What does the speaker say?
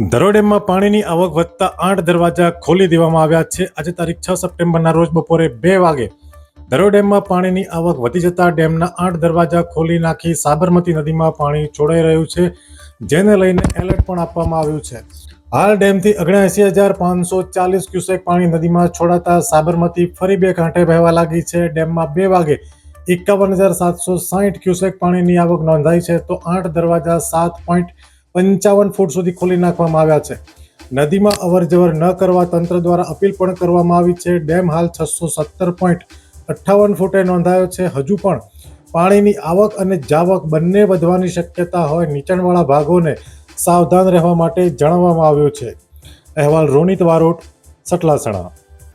ધરોઈ ડેમમાં પાણીની આવક વધતા આઠ દરવાજા ખોલી દેવામાં આવ્યા છે. આજે તારીખ છ સપ્ટેમ્બરના રોજ બપોરે બે વાગે દરોડેમમાં પાણીની આવક વધી જતા ડેમના આઠ દરવાજા ખોલી નાખી સાબરમતી નદીમાં પાણી છોડાઈ રહ્યું છે, જેને લઈને એલર્ટ પણ આપવામાં આવ્યું છે. હાલ ડેમથી ઓગણએંસી હજાર પાંચસો ચાલીસ ક્યુસેક પાણી નદીમાં છોડાતા સાબરમતી ફરી બે કાંઠે વહેવા લાગી છે. ડેમમાં બે વાગે એકાવન હજાર સાતસો સાહીઠ ક્યુસેક પાણીની આવક નોંધાઈ છે, તો આઠ દરવાજા સાત પોઈન્ટ પંચાવન ફૂટ સુધી ખોલી નાખવામાં આવ્યા છે. નદીમાં અવરજવર ન કરવા તંત્ર દ્વારા અપીલ પણ કરવામાં આવી છે. ડેમ હાલ છસો સત્તર પોઈન્ટ અઠ્ઠાવન ફૂટે નોંધાયો છે. હજુ પણ પાણીની આવક અને જાવક બંને વધવાની શક્યતા હોય નીચાણવાળા ભાગોને સાવધાન રહેવા માટે જણાવવામાં આવ્યું છે. અહેવાલ રોનિત વારોટ, સટલાસણા.